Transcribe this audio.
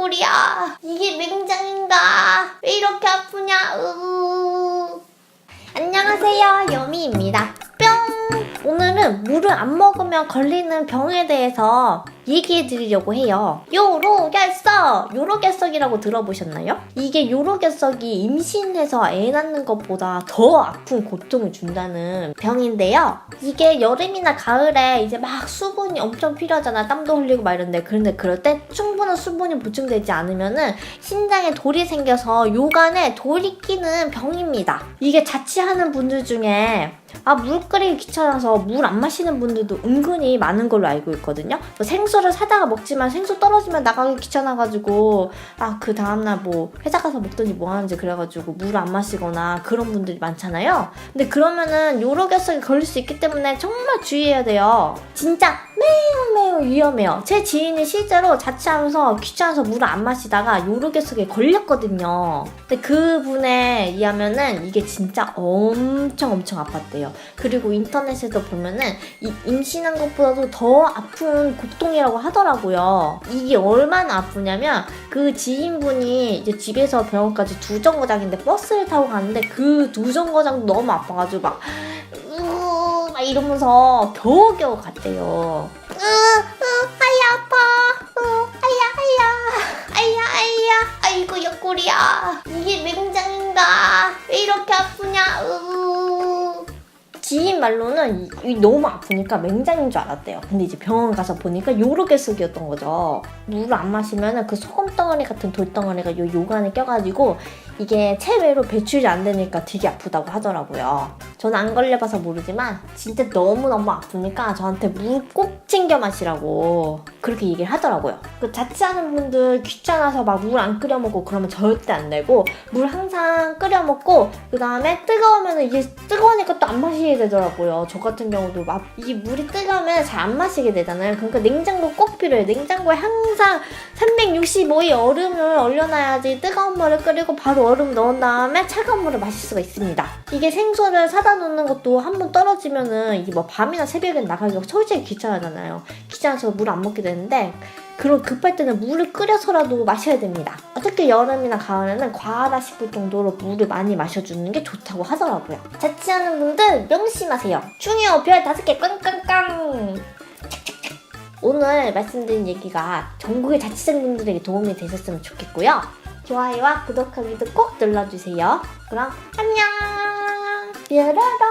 똥꼬리야. 이게 맹장인가? 왜 이렇게 아프냐? 으 안녕하세요. 여미입니다. 뿅! 오늘은 물을 안 먹으면 걸리는 병에 대해서 얘기해 드리려고 해요. 요로결석! 요로결석이라고 들어보셨나요? 이게 요로결석이 임신해서 애 낳는 것보다 더 아픈 고통을 준다는 병인데요. 이게 여름이나 가을에 이제 막 수분이 엄청 필요하잖아. 땀도 흘리고 막 이런데. 그런데 그럴 때 충분한 수분이 보충되지 않으면은 신장에 돌이 생겨서 요간에 돌이 끼는 병입니다. 이게 자취하는 분들 중에 아, 물 끓이기 귀찮아서 물 안 마시는 분들도 은근히 많은 걸로 알고 있거든요. 뭐 생수를 사다가 먹지만 생수 떨어지면 나가기 귀찮아가지고 아, 그 다음날 뭐 회사 가서 먹더니 뭐 하는지 그래가지고 물 안 마시거나 그런 분들이 많잖아요. 근데 그러면은 요로 결석이 걸릴 수 있기 때문에 정말 주의해야 돼요. 진짜 매우 매우 위험해요. 제 지인이 실제로 자취하면서 귀찮아서 물을 안 마시다가 요로 결석에 걸렸거든요. 근데 그분에 의하면은 이게 진짜 엄청 엄청 아팠대요. 그리고 인터넷에도 보면은 이 임신한 것보다도 더 아픈 고통이라고 하더라고요. 이게 얼마나 아프냐면 그 지인분이 이제 집에서 병원까지 두 정거장인데 버스를 타고 가는데 그 두 정거장도 너무 아파가지고 막 으, 막 이러면서 겨우겨우 갔대요. 말로는 이, 이 너무 아프니까 맹장인 줄 알았대요. 근데 이제 병원 가서 보니까 요로결석이었던 거죠. 물을 안 마시면 그 소금 덩어리 같은 돌 덩어리가 요 요간에 껴가지고 이게 체외로 배출이 안 되니까 되게 아프다고 하더라고요. 저는 안 걸려봐서 모르지만 진짜 너무너무 아프니까 저한테 물 꼭 챙겨 마시라고 그렇게 얘기를 하더라고요. 그 자취하는 분들 귀찮아서 막 물 안 끓여 먹고 그러면 절대 안 되고 물 항상 끓여 먹고 그 다음에 뜨거우면 이게 뜨거우니까 또 안 마시게 되더라고요. 저 같은 경우도 막 이게 물이 뜨거우면 잘 안 마시게 되잖아요. 그러니까 냉장고 꼭 필요해요. 냉장고에 항상 365일 얼음을 얼려놔야지 뜨거운 물을 끓이고 바로 얼음 넣은 다음에 차가운 물을 마실 수가 있습니다. 이게 생수를 사다 놓는 것도 한 번 떨어지면은 이게 뭐 밤이나 새벽에 나가기가 솔직히 귀찮아잖아요. 귀찮아서 물 안 먹게 되 는데 그런 급할 때는 물을 끓여서라도 마셔야 됩니다. 특히 여름이나 가을에는 과하다 싶을 정도로 물을 많이 마셔주는 게 좋다고 하더라고요. 자취하는 분들 명심하세요. 중요 별 다섯 개 깡깡깡. 오늘 말씀드린 얘기가 전국의 자취생분들에게 도움이 되셨으면 좋겠고요. 좋아요와 구독하기도 꼭 눌러주세요. 그럼 안녕! 뾰로롱!